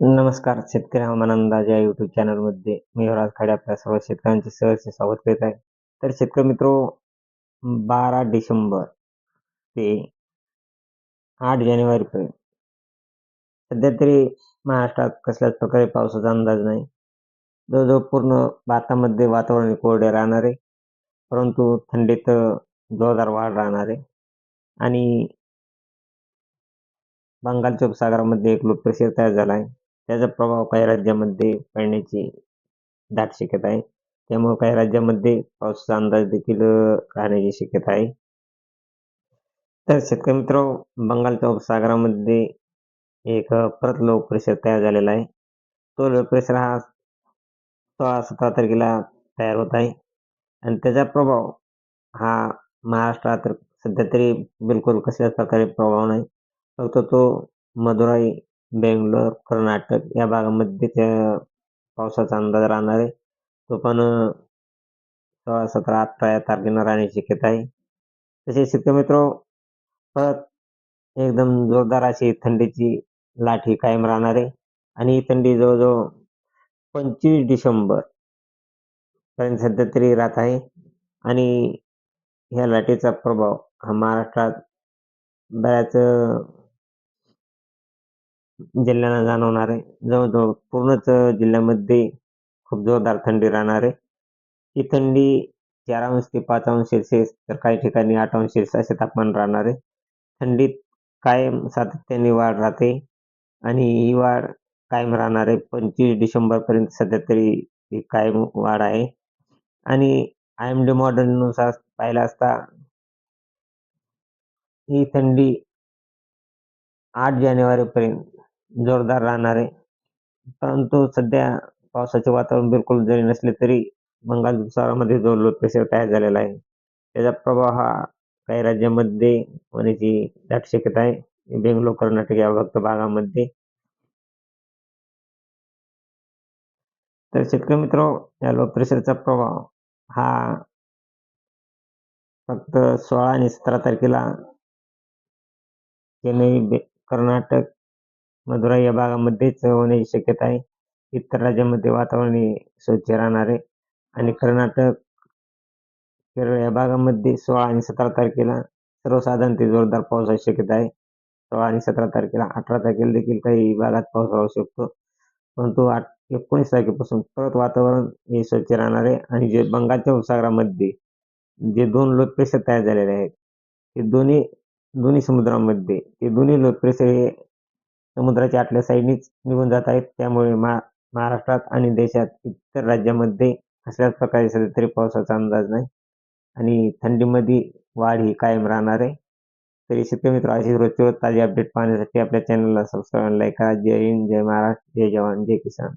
नमस्कार शेतकरी हवामान अंदाज या युट्यूब चॅनलमध्ये मी युवराज खाडे आपल्या सर्व शेतकऱ्यांचे सहर्ष स्वागत करीत आहे. तर शेतकरी मित्रो बारा डिसेंबर ते आठ जानेवारीपर्यंत सध्या तरी महाराष्ट्रात कसल्याच प्रकारे पावसाचा अंदाज नाही. जवळजवळ पूर्ण भारतामध्ये वातावरण कोरडे राहणार आहे परंतु थंडीत जोरदार वाढ राहणार आहे. आणि बंगालच्या उपसागरामध्ये एक लोकप्रेशर तयार झाला आहे. त्याचा प्रभाव काही राज्यामध्ये पडण्याची दाट शक्यता आहे. त्यामुळे काही राज्यामध्ये पावसाचा अंदाज देखील राहण्याची शक्यता आहे. तर शेतकरी मित्र बंगालच्या उपसागरामध्ये एक परत लो प्रेशर तयार झालेला आहे. तो लो प्रेशर हा सोळा सतरा तारखेला तयार होत आहे. आणि त्याचा प्रभाव हा महाराष्ट्रात सध्या तरी बिलकुल कसल्याच प्रकारे प्रभाव नाही. फक्त तो मदुराई बेंगलोर कर्नाटक या भागामध्ये त्या पावसाचा अंदाज राहणार आहे. तो पण सोळा सतरा अठरा या तारखेनं राहण्याची शक्यता आहे. तसेच शेतकरी परत एकदम जोरदार अशी थंडीची लाट ही कायम राहणार आहे. आणि ही थंडी जवळजवळ पंचवीस डिसेंबर पर्यंत सध्या तरी राहत आहे. आणि ह्या लाटेचा प्रभाव हा महाराष्ट्रात बऱ्याच जिल्ह्यांना जाणवणार. आहे जवळजवळ पूर्णच जिल्ह्यामध्ये खूप जोरदार थंडी राहणार आहे. ही थंडी चार अंश ते पाच अंश सेल्सिअस तर काही ठिकाणी आठ अंश सेल्सिअस असे तापमान राहणार आहे. थंडीत कायम सातत्याने वाढ राहते आणि ही वाढ कायम राहणार आहे. पंचवीस डिसेंबरपर्यंत सध्या तरी ही कायम वाढ आहे. आणि आय एम डी मॉडेलनुसार पाहिला असता ही थंडी आठ जानेवारीपर्यंत जोरदार राहणार आहे. परंतु सध्या पावसाचे वातावरण बिलकुल जरी नसले तरी बंगाल उपसागरामध्ये जो लो प्रेशर तयार झालेला आहे त्याचा प्रभाव हा काही राज्यामध्ये होण्याची दाट शक्यता आहे. बेंगलोर कर्नाटक या फक्त भागामध्ये. तर शेतकरी मित्र या लो प्रेशरचा प्रभाव हा फक्त सोळा आणि सतरा तारखेला चेन्नई कर्नाटक मधुरा या भागामध्येच होण्याची शक्यता आहे. इतर राज्यामध्ये वातावरण स्वच्छ राहणार आहे. आणि कर्नाटक केरळ या भागामध्ये सोळा आणि सतरा तारखेला सर्वसाधारण ते जोरदार पावसाची शक्यता आहे. सोळा आणि सतरा तारखेला अठरा तारखेला देखील काही भागात पाऊस राहू शकतो. परंतु आठ एकोणीस तारखेपासून परत वातावरण हे स्वच्छ राहणार आहे. आणि जे बंगालच्या उपसागरामध्ये जे दोन लो प्रेशर तयार झालेले आहेत ते दोन्ही दोन्ही समुद्रामध्ये ते दोन्ही लो प्रेशर हे समुद्राच्या आतल्या साईडनीच निघून जात आहेत. त्यामुळे मा महाराष्ट्रात आणि देशात इतर राज्यामध्ये असल्याच प्रकारे सध्या तरी पावसाचा अंदाज नाही. आणि थंडीमध्ये वाढ ही कायम राहणार आहे. तरी शेतकरी मित्र अशी रोजची रोज ताजी अपडेट पाहण्यासाठी आपल्या चॅनलला सबस्क्राईब लाईक करा. जय हिंद जय महाराष्ट्र जय जवान जय किसान.